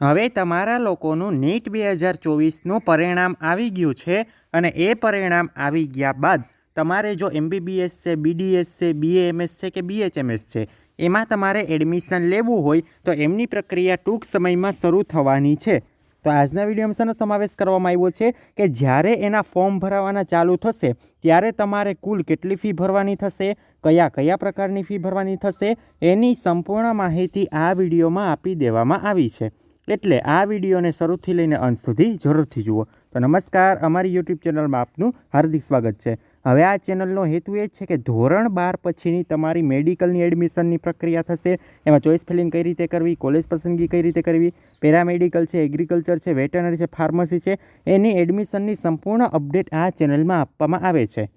હવે તમારા લોકોનું નીટ બે હજાર ચોવીસનું પરિણામ આવી ગયું છે અને એ પરિણામ આવી ગયા બાદ તમારે જો એમબીબીએસ છે, બીડીએસ છે, બીએએમએસ છે કે બીએચએમએસ છે, એમાં તમારે એડમિશન લેવું હોય તો એમની પ્રક્રિયા ટૂંક સમયમાં શરૂ થવાની છે. તો આજના વિડીયોમાં શેનો સમાવેશ કરવામાં આવ્યો છે કે જ્યારે એના ફોર્મ ભરાવાના ચાલુ થશે, ત્યારે તમારે કુલ કેટલી ફી ભરવાની થશે, કયા કયા પ્રકારની ફી ભરવાની થશે, એની સંપૂર્ણ માહિતી આ વિડીયોમાં આપી દેવામાં આવી છે. એટલે આ વિડીયોને શરૂથી લઈને અંત સુધી જરૂરથી જુઓ. તો નમસ્કાર, અમારી યુટ્યુબ ચેનલમાં આપનું હાર્દિક સ્વાગત છે. હવે આ ચેનલનો હેતુ એ છે કે ધોરણ બાર પછીની તમારી મેડિકલની એડમિશનની પ્રક્રિયા થશે. એમાં ચોઇસ ફિલિંગ કઈ રીતે કરવી, કોલેજ પસંદગી કઈ રીતે કરવી, પેરામેડિકલ છે, એગ્રીકલ્ચર છે, વેટરનરી છે, ફાર્મસી છે, એની એડમિશનની સંપૂર્ણ અપડેટ આ ચેનલમાં આપવામાં આવે છે.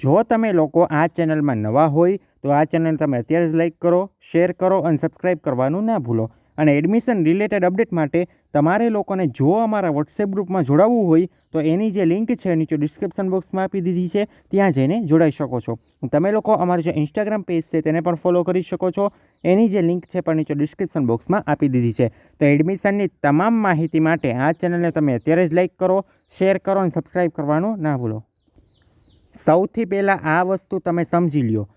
જો તમે લોકો આ ચેનલમાં નવા હોય, તો આ ચેનલ તમે અત્યારે જ લાઈક કરો, શેર કરો અને સબસ્ક્રાઈબ કરવાનું ના ભૂલો. અને એડમિશન રિલેટેડ અપડેટ માટે તમારે લોકોને જો અમારા વોટ્સએપ ગ્રુપમાં જોડાવવું હોય, તો એની જે લિંક છે નીચે ડિસ્ક્રિપ્શન બોક્સમાં આપી દીધી છે. ત્યાં જઈને જોડાઈ શકો છો. તમે લોકો અમારું જે ઇન્સ્ટાગ્રામ પેજ છે તેને પણ ફોલો કરી શકો છો. એની જે લિંક છે પણ નીચે ડિસ્ક્રિપ્શન બોક્સમાં આપી દીધી છે. તો એડમિશનની તમામ માહિતી માટે આ ચેનલને તમે અત્યારે જ લાઇક કરો શેર કરો અને સબસ્ક્રાઈબ કરવાનું ના ભૂલો. સૌથી પહેલાં આ વસ્તુ તમે સમજી લ્યો.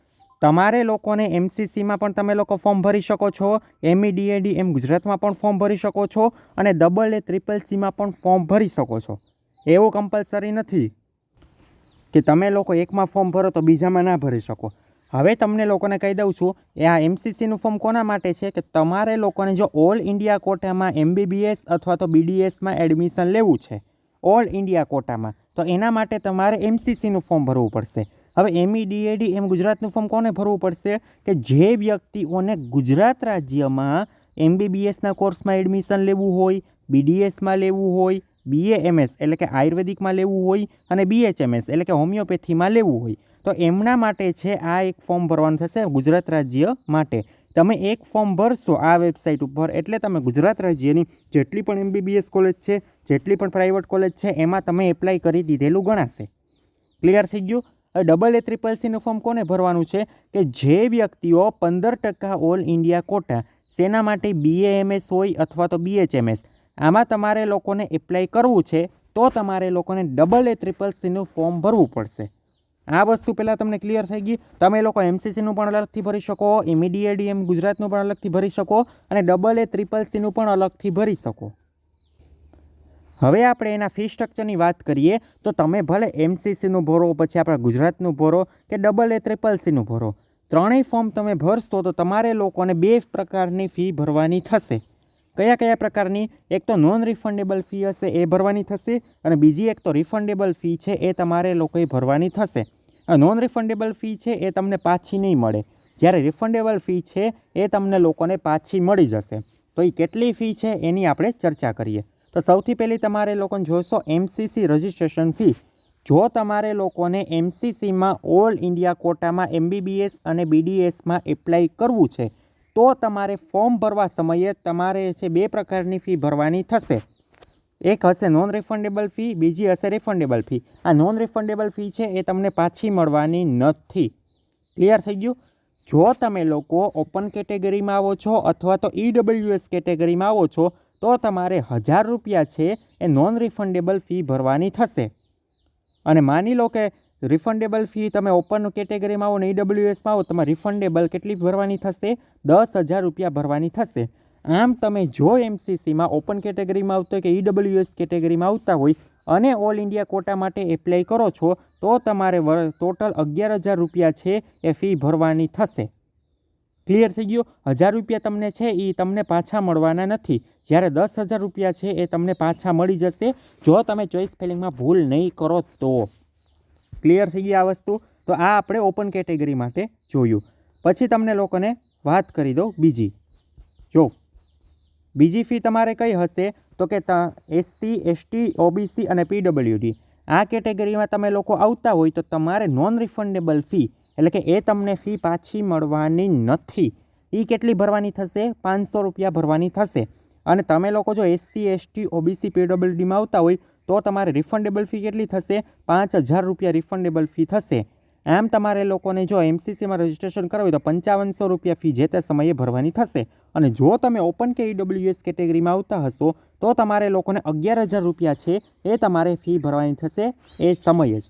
તમારે લોકોને એમસીસીમાં પણ તમે લોકો ફોર્મ ભરી શકો છો એમઈડીએડી એમ ગુજરાતમાં પણ ફોર્મ ભરી શકો છો અને ડબલ એ ટ્રિપલ સીમાં પણ ફોર્મ ભરી શકો છો. એવું કમ્પલસરી નથી કે તમે લોકો એકમાં ફોર્મ ભરો તો બીજામાં ના ભરી શકો. હવે તમને લોકોને કહી દઉં છું, એ આ એમસીસીનું ફોર્મ કોના માટે છે? કે તમારે લોકોને જો ઓલ ઇન્ડિયા કોટામાં એમબીબીએસ અથવા તો બીડીએસમાં એડમિશન લેવું છે ઓલ ઇન્ડિયા કોટામાં તો એના માટે તમારે એમસીસીનું ફોર્મ ભરવું પડશે. હવે એમઈ ડીએડી એમ ગુજરાતનું ફોર્મ કોને ભરવું પડશે? કે જે વ્યક્તિઓને ગુજરાત રાજ્યમાં એમબીબીએસના કોર્સમાં એડમિશન લેવું હોય બીડીએસમાં લેવું હોય બીએએમએસ એટલે કે આયુર્વેદિકમાં લેવું હોય અને બીએચએમએસ એટલે કે હોમિયોપેથીમાં લેવું હોય. તો એમના માટે છે આ એક ફોર્મ ભરવાનું થશે ગુજરાત રાજ્ય માટે. તમે એક ફોર્મ ભરશો આ વેબસાઇટ ઉપર એટલે તમે ગુજરાત રાજ્યની જેટલી પણ એમબીબીએસ કોલેજ છે, જેટલી પણ પ્રાઇવેટ કોલેજ છે, એમાં તમે એપ્લાય કરી દીધેલું ગણાશે. ક્લિયર થઈ ગયું? ડબલ એ ટ્રિપલ સીનું ફોર્મ કોને ભરવાનું છે? કે જે વ્યક્તિઓ પંદર ટકા ઓલ ઇન્ડિયા કોટા શેના માટે બીએએમએસ હોય અથવા તો બીએચએમએસ આમાં તમારે લોકોને એપ્લાય કરવું છે, તો તમારે લોકોને ડબલ એ ટ્રિપલ સીનું ફોર્મ ભરવું પડશે. આ વસ્તુ પહેલાં તમને ક્લિયર થઈ ગઈ. તમે લોકો એમસીસીનું પણ અલગથી ભરી શકો ઇમિડિયેડીએમ ગુજરાતનું પણ અલગથી ભરી શકો અને ડબલ એ ટ્રિપલ સીનું પણ અલગથી ભરી શકો. હવે આપણે એના ફી સ્ટ્રક્ચરની વાત કરીએ, તો તમે ભલે એમસીસીનું ભરો, પછી આપણા ગુજરાતનું ભરો, કે ડબલ એ ટ્રિપલ સીનું ભરો, ત્રણેય ફોર્મ તમે ભરશો, તો તમારે લોકોને બે પ્રકારની ફી ભરવાની થશે. કયા કયા પ્રકારની? એક તો નોન રિફંડેબલ ફી હશે, એ ભરવાની થશે, અને બીજી એક તો રિફંડેબલ ફી છે, એ તમારે લોકોએ ભરવાની થશે. નોન રિફંડેબલ ફી છે, એ તમને પાછી નહીં મળે. જ્યારે રિફંડેબલ ફી છે, એ તમને લોકોને પાછી મળી જશે. તો એ કેટલી ફી છે, એની આપણે ચર્ચા કરીએ. તો સૌથી પહેલી તમારે લોકોને જોશો એમસીસી રજિસ્ટ્રેશન ફી જો તમારે લોકોને એમસીસીમાં ઓલ ઇન્ડિયા કોટામાં એમબીબીએસ અને બીડીએસમાં એપ્લાય કરવું છે, તો તમારે ફોર્મ ભરવા સમયે તમારે છે બે પ્રકારની ફી ભરવાની થશે. એક હશે નોન રિફંડેબલ ફી બીજી હશે રિફંડેબલ ફી આ નોન રિફંડેબલ ફી છે એ તમને પાછી મળવાની નથી. ક્લિયર થઈ ગયું? જો તમે લોકો ઓપન કેટેગરીમાં આવો છો અથવા તો ઈડબ્લ્યુએસ કેટેગરીમાં આવો છો તો તમારે હજાર રૂપિયા છે એ નોન રિફંડેબલ ફી ભરવાની થશે. અને માની લો કે રિફંડેબલ ફી તમે ઓપન કેટેગરીમાં આવો ને ઈડબ્લ્યુએસમાં આવો, તમારે રિફંડેબલ કેટલી ભરવાની થશે? દસ હજાર રૂપિયા ભરવાની થશે. આમ તમે જો એમસીસીમાં ઓપન કેટેગરીમાં આવતો કે ઈડબ્લ્યુએસ કેટેગરીમાં આવતા હોય અને ઓલ ઇન્ડિયા કોટા માટે એપ્લાય કરો છો, તો તમારે ટોટલ અગિયાર હજાર રૂપિયા છે એ ફી ભરવાની થશે. ક્લિયર થઈ ગયું. હજાર રૂપિયા તમને છે એ તમને પાછા મળવાના નથી. જ્યારે દસ હજાર રૂપિયા છે એ તમને પાછા મળી જશે. જો તમે ચોઈસ ફિલિંગમાં ભૂલ નહીં કરો તો. ક્લિયર થઈ ગઈ આ વસ્તુ. તો આ આપણે ઓપન કેટેગરી માટે જોયું. પછી તમને લોકોને વાત કરી દઉં બીજી. જો. બીજી ફી તમારે કઈ હશે? તો કે એસસી એસટી ઓબીસી અને પીડબ્લ્યુડી આ કેટેગરીમાં તમે લોકો આવતા હોય તો તમારે નોન રિફંડેબલ ફી એટલે કે એ તમને ફી પાછી મળવાની નથી. એ કેટલી ભરવાની થશે? પાંચસો રૂપિયા ભરવાની થશે. અને તમે લોકો જો એસસી એસટી ઓબીસી પીડબ્લ્યુડીમાં આવતા હોય, તો તમારે રિફંડેબલ ફી કેટલી થશે? પાંચ હજાર રૂપિયા રિફંડેબલ ફી થશે. આમ તમારે લોકોને જો એમસીસીમાં રજિસ્ટ્રેશન કરાવ્યું તો પંચાવનસો રૂપિયા ફી જે તે સમયે ભરવાની થશે. અને જો તમે ઓપન કે ઈડબ્લ્યુએસ કેટેગરીમાં આવતા હશો, તો તમારે લોકોને અગિયાર હજાર રૂપિયા છે એ તમારે ફી ભરવાની થશે એ સમયે જ.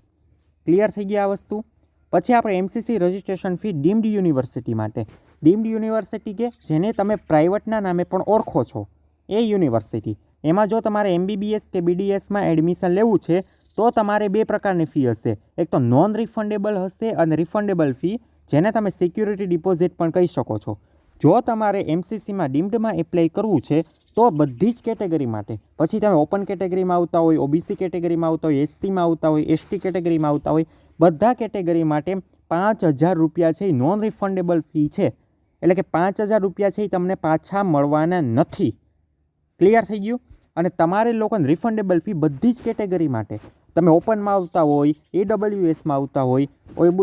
ક્લિયર થઈ ગયા આ વસ્તુ? પછી આપણે MCC registration fee deemed university માટે. ડીમ્ડ યુનિવર્સિટી કે જેને તમે પ્રાઇવેટના નામે પણ ઓળખો છો. એ યુનિવર્સિટી એમાં જો તમારે એમબીબીએસ કે બીડીએસમાં એડમિશન લેવું છે, તો તમારે બે પ્રકારની ફી હશે. એક તો નોન રિફંડેબલ હશે અને રિફંડેબલ ફી જેને તમે સિક્યુરિટી ડિપોઝિટ પણ કહી શકો છો. જો તમારે એમસીસીમાં ડીમ્ડમાં એપ્લાય કરવું છે, તો બધી જ કેટેગરી માટે. પછી તમે ઓપન કેટેગરીમાં આવતા હોય ઓબીસી કેટેગરીમાં આવતા હોય એસસીમાં આવતા હોય એસટી કેટેગરીમાં આવતા હોય બધા કેટેગરી માટે પાંચ હજાર રૂપિયા છે, એ નોન રિફંડેબલ ફી છે. એટલે કે પાંચ હજાર રૂપિયા છે, એ તમને પાછા મળવાના નથી. ક્લિયર થઈ ગયું? અને તમારે લોકોને રિફંડેબલ ફી બધી જ કેટેગરી માટે. તમે ઓપનમાં આવતા હોય એડબલ્યુએસમાં આવતા હોય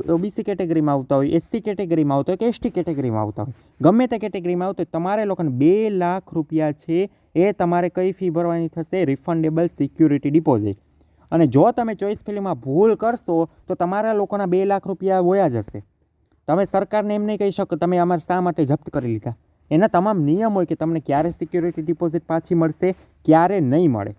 ઓબીસી કેટેગરીમાં આવતા હોય એસસી કેટેગરીમાં આવતા હોય કે એસટી કેટેગરીમાં આવતા હોય. ગમે તે કેટેગરીમાં આવતા હોય, તમારે લોકોને બે લાખ રૂપિયા છે, એ તમારે કઈ ફી ભરવાની થશે? રિફંડેબલ સિક્યુરિટી ડિપોઝિટ અને જો તમે ચોઈસ ફિલ્મમાં ભૂલ કરશો, તો તમારા લોકોના બે લાખ રૂપિયા વોયા જશે. તમે સરકારને એમ નહીં કહી શકો, તમે અમારે શા માટે જપ્ત કરી લીધા? એના તમામ નિયમ હોય કે તમને ક્યારે સિક્યુરિટી ડિપોઝિટ પાછી મળશે, ક્યારે નહીં મળે.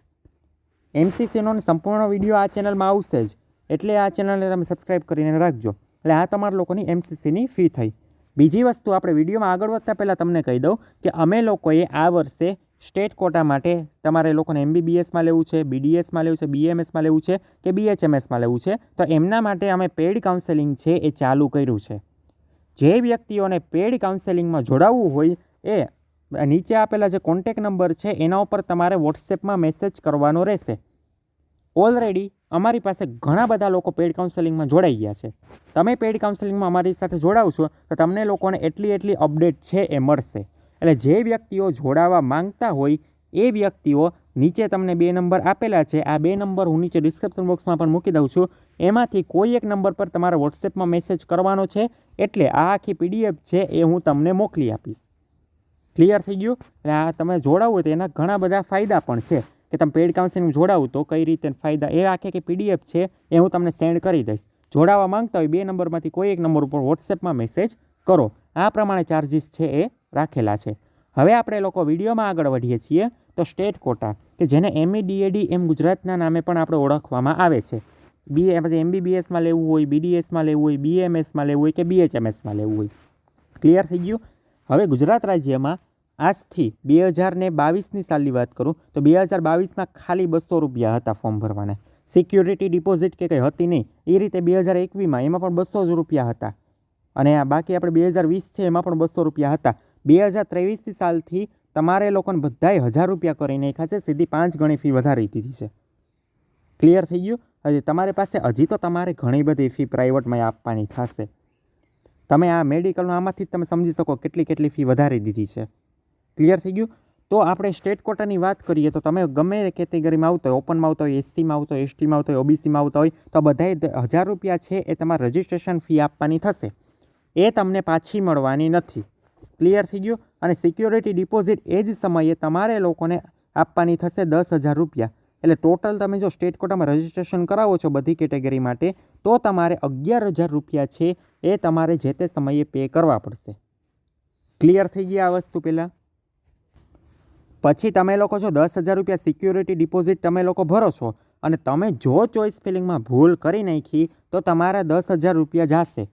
એમસીસીનો સંપૂર્ણ વીડિયો આ ચેનલમાં આવશે જ. એટલે આ ચેનલને તમે સબસ્ક્રાઈબ કરીને રાખજો. એટલે આ તમારા લોકોની એમસીસીની ફી થઈ. બીજી વસ્તુ, આપણે વિડીયોમાં આગળ વધતા પહેલાં તમને કહી દઉં કે અમે લોકોએ આ વર્ષે સ્ટેટ કોટા માટે તમારે લોકોને એમબીબીએસમાં લેવું છે બીડીએસમાં લેવું છે બીએમએસમાં લેવું છે કે બીએચએમએસમાં લેવું છે, તો એમના માટે અમે પેઇડ કાઉન્સેલિંગ છે એ ચાલુ કર્યું છે. જે વ્યક્તિઓને પેડ કાઉન્સેલિંગમાં જોડાવવું હોય એ નીચે આપેલા જે કોન્ટેક નંબર છે એના ઉપર તમારે વોટ્સએપમાં મેસેજ કરવાનો રહેશે. ઓલરેડી અમારી પાસે ઘણા બધા લોકો પેડ કાઉન્સેલિંગમાં જોડાઈ ગયા છે. તમે પેડ કાઉન્સેલિંગમાં અમારી સાથે જોડાવશો તો તમને લોકોને એટલી એટલી અપડેટ છે એ મળશે. એટલે જે વ્યક્તિઓ જોડાવા માંગતા હોય એ વ્યક્તિઓ નીચે તમને બે નંબર આપેલા છે. આ બે નંબર હું નીચે ડિસ્ક્રિપ્શન બોક્સમાં પણ મૂકી દઉં છું. એમાંથી કોઈ એક નંબર પર તમારે વોટ્સએપમાં મેસેજ કરવાનો છે એટલે આ આખી પીડીએફ છે એ હું તમને મોકલી આપીશ. ક્લિયર થઈ ગયું? અને આ તમે જોડાવો તો એના ઘણા બધા ફાયદા પણ છે. કે તમે પેડ કાઉન્સિલિંગ જોડાવું તો કઈ રીતે ફાયદા? એ આખી કે પીડીએફ છે એ હું તમને સેન્ડ કરી દઈશ. જોડાવા માંગતા હોય બે નંબરમાંથી કોઈ એક નંબર ઉપર વોટ્સએપમાં મેસેજ કરો. આ પ્રમાણે ચાર્જિસ છે એ રાખેલા છે. હવે આપણે લોકો વિડીયોમાં આગળ વધીએ છીએ તો સ્ટેટ કોટા, કે જેને એમઈડીએડી એમ ગુજરાતના નામે પણ આપણે ઓળખવામાં આવે છે. બી પછી એમબીબીએસમાં લેવું હોય બીડીએસમાં લેવું હોય બીએમએસમાં લેવું હોય કે બીએચએમએસમાં લેવું હોય. ક્લિયર થઈ ગયું? હવે ગુજરાત રાજ્યમાં આજથી બે હજાર ને બાવીસની સાલની વાત કરું, તો બે હજાર બાવીસમાં ખાલી બસો રૂપિયા હતા ફોર્મ ભરવાના. સિક્યુરિટી ડિપોઝિટ કે કંઈ હતી નહીં, એ રીતે બે હજાર એકવીસમાં એમાં પણ બસો જ રૂપિયા હતા. અને આ બાકી આપણે બે હજાર વીસ છે, એમાં પણ બસો રૂપિયા હતા. બે હજાર ત્રેવીસથી સાલથી તમારે લોકોને બધાએ હજાર રૂપિયા કરી નાખ્યા છે, સીધી પાંચ ગણી ફી વધારી દીધી છે. ક્લિયર થઈ ગયું? હજી તમારી પાસે હજી તો તમારે ઘણી બધી ફી પ્રાઇવેટમાં આપવાની થશે. તમે આ મેડિકલનું આમાંથી જ તમે સમજી શકો કેટલી કેટલી ફી વધારી દીધી છે. ક્લિયર થઈ ગયું? તો આપણે સ્ટેટ કોટાની વાત કરીએ તો તમે ગમે તે કેટેગરીમાં આવતો હોય, ઓપનમાં આવતો હોય, એસસીમાં આવતો હોય, એસટીમાં આવતો હોય, ઓબીસીમાં આવતા હોય, તો બધાએ હજાર રૂપિયા છે એ તમારે રજિસ્ટ્રેશન ફી આપવાની થશે. એ તમને પાછી મળવાની નથી. ક્લિયર થઈ ગયું અને સિક્યોરિટી ડિપોઝિટ એ જ સમયે તમારે લોકોને આપવાની થશે દસ હજાર રૂપિયા. એટલે ટોટલ તમે જો સ્ટેટ કોટામાં રજિસ્ટ્રેશન કરાવો છો બધી કેટેગરી માટે, તો તમારે અગિયાર હજાર રૂપિયા છે એ તમારે જે તે સમયે પે કરવા પડશે. ક્લિયર થઈ ગઈ આ વસ્તુ પહેલાં? પછી તમે લોકો જો દસ હજાર રૂપિયા સિક્યુરિટી ડિપોઝિટ તમે લોકો ભરો છો અને તમે જો ચોઈસ ફિલિંગમાં ભૂલ કરી નાખી, તો તમારા દસ હજાર રૂપિયા જશે.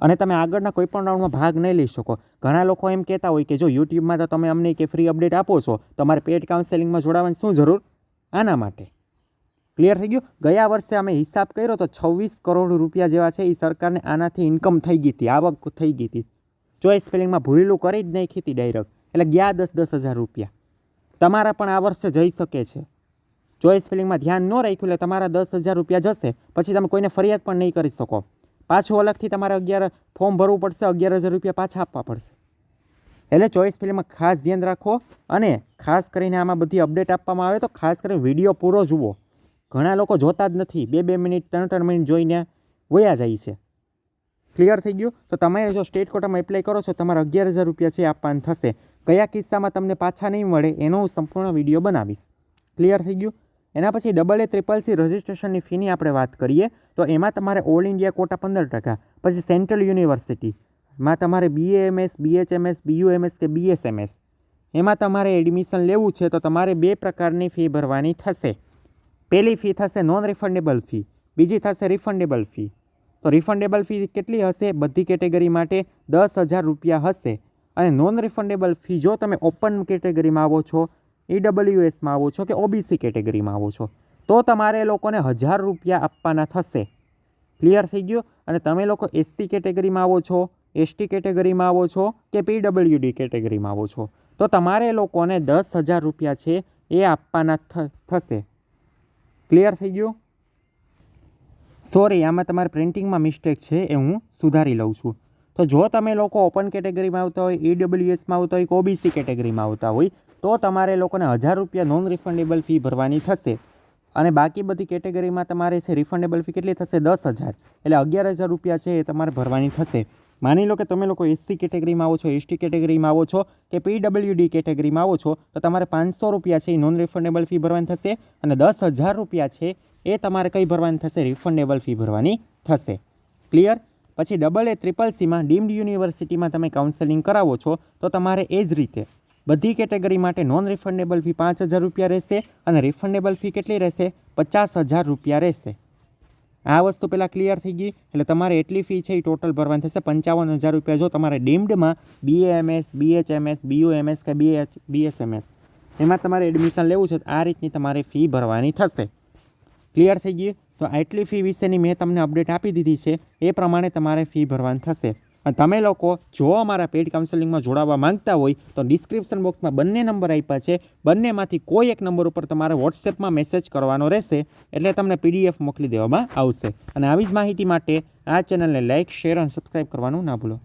અને તમે આગળના કોઈ પણ રાઉન્ડમાં ભાગ નહીં લઈ શકો. ઘણા લોકો એમ કહેતા હોય કે જો યુટ્યુબમાં તો તમે અમને કે ફ્રી અપડેટ આપો છો તમારે પેડ કાઉન્સેલિંગમાં જોડાવાની શું જરૂર? આના માટે. ક્લિયર થઈ ગયું? ગયા વર્ષે અમે હિસાબ કર્યો તો છવ્વીસ કરોડ રૂપિયા જેવા છે, એ સરકારને આનાથી ઇન્કમ થઈ ગઈ હતી, આવક થઈ ગઈ હતી. ચોઈસ સ્પેલિંગમાં ભૂલું કરી જ નાખી હતી ડાયરેક્ટ એટલે ગયા દસ દસ હજાર રૂપિયા. તમારા પણ આ વર્ષે જઈ શકે છે. ચોઈસ સ્પેલિંગમાં ધ્યાન ન રાખ્યું એટલે તમારા દસ હજાર રૂપિયા જશે. પછી તમે કોઈને ફરિયાદ પણ નહીં કરી શકો. પાછું અલગથી તમારે અગિયાર ફોર્મ ભરવું પડશે, અગિયાર હજાર રૂપિયા પાછા આપવા પડશે. એટલે ચોઈસ ફિલ્મમાં ખાસ ધ્યાન રાખો અને ખાસ કરીને આમાં બધી અપડેટ આપવામાં આવે તો ખાસ કરીને વીડિયો પૂરો જુઓ. ઘણા લોકો જોતા જ નથી. બે બે મિનિટ, ત્રણ ત્રણ મિનિટ જોઈને વયા જાય છે. ક્લિયર થઈ ગયું? તો તમે જો સ્ટેટ કોટામાં એપ્લાય કરો છો, તમારે અગિયાર હજાર રૂપિયા છે આપવાનું થશે. કયા કિસ્સામાં તમને પાછા નહીં મળે એનો હું સંપૂર્ણ વીડિયો બનાવીશ. ક્લિયર થઈ ગયું? એના પછી ડબલ એ ટ્રિપલ સી રજિસ્ટ્રેશનની ફીની આપણે વાત કરીએ, તો એમાં તમારે ઓલ ઇન્ડિયા કોટા પંદર ટકા, પછી સેન્ટ્રલ યુનિવર્સિટીમાં તમારે બીએએમએસ બીએચએમએસ બીયુએમએસ કે બીએસએમએસ એમાં તમારે એડમિશન લેવું છે, તો તમારે બે પ્રકારની ફી ભરવાની થશે. પહેલી ફી થશે નોન રિફંડેબલ ફી બીજી થશે રિફંડેબલ ફી તો રિફંડેબલ ફી કેટલી હશે? બધી કેટેગરી માટે દસ હજાર રૂપિયા હશે. અને નોન રિફંડેબલ ફી જો તમે ઓપન કેટેગરીમાં આવો છો ઈડબ્લ્યુએસમાં આવો છો કે ઓબીસી કેટેગરીમાં આવો છો? તો તમારે લોકોને હજાર રૂપિયા આપવાના થશે. ક્લિયર થઈ ગયું? અને તમે લોકો એસસી કેટેગરીમાં આવો છો, એસટી કેટેગરીમાં આવો છો કે પીડબ્લ્યુડી કેટેગરીમાં આવો છો? તો તમારે લોકોને દસ હજાર રૂપિયા છે એ આપવાના થશે. ક્લિયર થઈ ગયું? સોરી આમાં તમારે પ્રિન્ટિંગમાં મિસ્ટેક છે એ હું સુધારી લઉં છું. તો જો તમે લોકો ઓપન કેટેગરીમાં આવતા હોય, ઈડબ્લ્યુએસમાં આવતા હોય કે ઓબીસી કેટેગરીમાં આવતા હોય તો તમારે લોકોને હજાર રૂપિયા નોન રિફંડેબલ ફી ભરવાની થશે. અને બાકી બધી કેટેગરીમાં તમારે છે રિફંડેબલ ફી કેટલી થશે? દસ હજાર. એટલે અગિયાર હજાર રૂપિયા છે એ તમારે ભરવાની થશે. માની લો કે તમે લોકો એસસી કેટેગરીમાં આવો છો, એસટી કેટેગરીમાં આવો છો કે પીડબ્લ્યુડી કેટેગરીમાં આવો છો, તો તમારે પાંચસો રૂપિયા છે એ નોન રિફંડેબલ ફી ભરવાની થશે અને દસ હજાર રૂપિયા છે એ તમારે કઈ ભરવાની થશે? રિફંડેબલ ફી ભરવાની થશે. ક્લિયર પછી ડબલ એ ટ્રિપલ સીમાં ડીમ્ડ યુનિવર્સિટીમાં તમે કાઉન્સેલિંગ કરાવો છો, તો તમારે એ જ રીતે બધી કેટેગરી માટે નોન રિફંડેબલ ફી પાંચ હજાર રૂપિયા રહેશે અને રિફંડેબલ ફી કેટલી રહેશે? પચાસ હજાર રૂપિયા રહેશે. આ વસ્તુ પહેલાં ક્લિયર થઈ ગઈ. એટલે તમારે એટલી ફી છે એ ટોટલ ભરવાની થશે. પંચાવન હજાર રૂપિયા જો તમારે ડીમ્ડમાં બીએએમએસ બીએચએમએસ બીયુએમએસ કે બીએચ બીએસએમએસ એમાં તમારે એડમિશન લેવું છે આ રીતની તમારે ફી ભરવાની થશે. ક્લિયર થઈ ગયું? તો આટલી ફી વિશેની મેં તમને અપડેટ આપી દીધી છે. એ પ્રમાણે તમારે ફી ભરવાની થશે. તમે લોકો જો અમારા પેડ કાઉન્સેલિંગમાં જોડાવા માંગતા હોય, તો ડિસ્ક્રિપ્શન બોક્સમાં બંને નંબર આપ્યા છે. બંનેમાંથી કોઈ એક નંબર ઉપર તમારે વોટ્સએપમાં મેસેજ કરવાનો રહેશે, એટલે તમને પીડીએફ મોકલી દેવામાં આવશે. અને આવી જ માહિતી માટે આ ચેનલને લાઇક શેર અને સબસ્ક્રાઈબ કરવાનું ના ભૂલો.